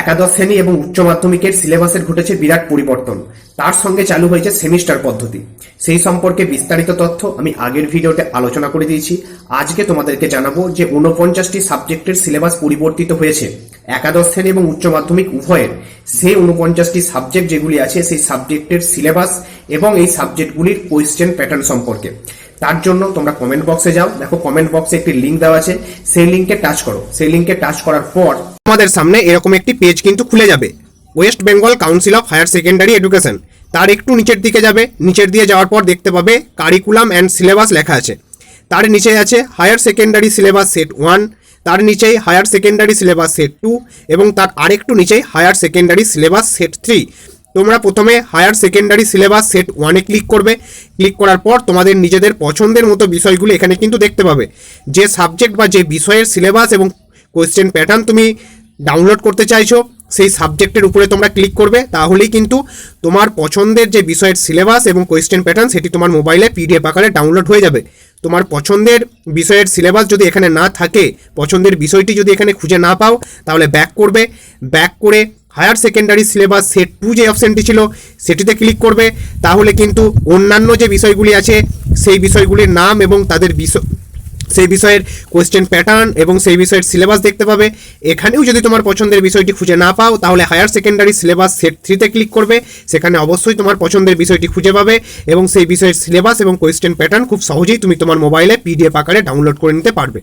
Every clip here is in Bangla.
একাদশ শ্রেণি এবং উচ্চ মাধ্যমিকের সিলেবাসের ঘটেছে বিরাট পরিবর্তন। তার সঙ্গে চালু হয়েছে সেমিস্টার পদ্ধতি। সেই সম্পর্কে বিস্তারিত তথ্য আমি আগের ভিডিওতে আলোচনা করে দিয়েছি। আজকে তোমাদেরকে জানাব যে উনপঞ্চাশটি সাবজেক্টের সিলেবাস পরিবর্তিত হয়েছে। একাদশ শ্রেণি এবং উচ্চ মাধ্যমিক উভয়ের সেই উনপঞ্চাশটি সাবজেক্ট যেগুলি আছে, সেই সাবজেক্টের সিলেবাস এবং এই সাবজেক্টগুলির কোয়েশ্চেন প্যাটার্ন সম্পর্কে। তার জন্য তোমরা কমেন্ট বক্সে যাও। দেখো কমেন্ট বক্সে একটি লিঙ্ক দেওয়া আছে। সেই লিঙ্কে টাচ করো। সেই লিঙ্কে টাচ করার পর তোমাদের সামনে এরকম একটি পেজ কিন্তু খুলে যাবে। West Bengal council of higher secondary education তার একটু নিচের দিকে যাবে। নিচের দিয়ে যাওয়ার পর দেখতে পাবে কারিকুলাম অ্যান্ড সিলেবাস লেখা আছে। তার নিচে আছে higher secondary syllabus set one তার নিচেই higher secondary syllabus set two এবং তার আরেকটু নিচেই higher secondary syllabus set three তোমরা প্রথমে হায়ার সেকেন্ডারি সিলেবাস সেট ওয়ানে ক্লিক করবে। ক্লিক করার পর তোমাদের নিজেদের পছন্দের মতো বিষয়গুলো এখানে কিন্তু দেখতে পাবে। যে সাবজেক্ট বা যে বিষয়ের সিলেবাস এবং কোয়েশ্চেন প্যাটার্ন তুমি ডাউনলোড করতে চাইছো, সেই সাবজেক্টের উপরে তোমরা ক্লিক করবে। তাহলেই কিন্তু তোমার পছন্দের যে বিষয়ের সিলেবাস এবং কোয়েশ্চেন প্যাটার্ন সেটি তোমার মোবাইলে পিডিএফ আকারে ডাউনলোড হয়ে যাবে। তোমার পছন্দের বিষয়ের সিলেবাস যদি এখানে না থাকে, পছন্দের বিষয়টি যদি এখানে খুঁজে না পাও, তাহলে ব্যাক করবে। ব্যাক করে higher secondary syllabus set two যে অপশানটি ছিল, সেটিতে ক্লিক করবে। তাহলে কিন্তু অন্যান্য যে বিষয়গুলি আছে, সেই বিষয়গুলির নাম এবং তাদের বিষয়, সেই বিষয়ের কোয়েশ্চেন প্যাটার্ন এবং সেই বিষয়ের সিলেবাস দেখতে পাবে। এখানেও যদি তোমার পছন্দের বিষয়টি খুঁজে না পাও, তাহলে হায়ার সেকেন্ডারি সিলেবাস সেট থ্রিতে ক্লিক করবে। সেখানে অবশ্যই তোমার পছন্দের বিষয়টি খুঁজে পাবে এবং সেই বিষয়ের সিলেবাস এবং কোয়েশ্চেন প্যাটার্ন খুব সহজেই তুমি তোমার মোবাইলে পিডিএফ আকারে ডাউনলোড করে নিতে পারবে।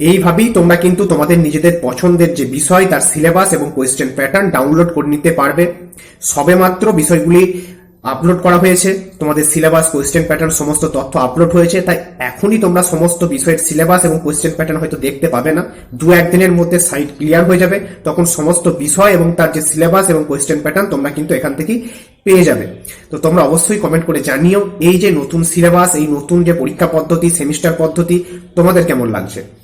এইভাবেই তোমরা কিন্তু তোমাদের নিজেদের পছন্দের যে বিষয়, তার সিলেবাস এবং কোয়েশ্চেন প্যাটার্ন ডাউনলোড করে নিতে পারবে। সবেমাত্র বিষয়গুলি আপলোড করা হয়েছে। তোমাদের সিলেবাস কোয়েশ্চেন প্যাটার্ন সমস্ত তথ্য আপলোড হয়েছে। তাই এখনই তোমরা সমস্ত বিষয়ের সিলেবাস এবং কোয়েশ্চেন প্যাটার্ন হয়তো দেখতে পাবে না। দু একদিনের মধ্যে সাইট ক্লিয়ার হয়ে যাবে। তখন সমস্ত বিষয় এবং তার যে সিলেবাস এবং কোয়েশ্চেন প্যাটার্ন তোমরা কিন্তু এখান থেকেই পেয়ে যাবে। তো তোমরা অবশ্যই কমেন্ট করে জানিও, এই যে নতুন সিলেবাস, এই নতুন যে পরীক্ষা পদ্ধতি সেমিস্টার পদ্ধতি, তোমাদের কেমন লাগছে?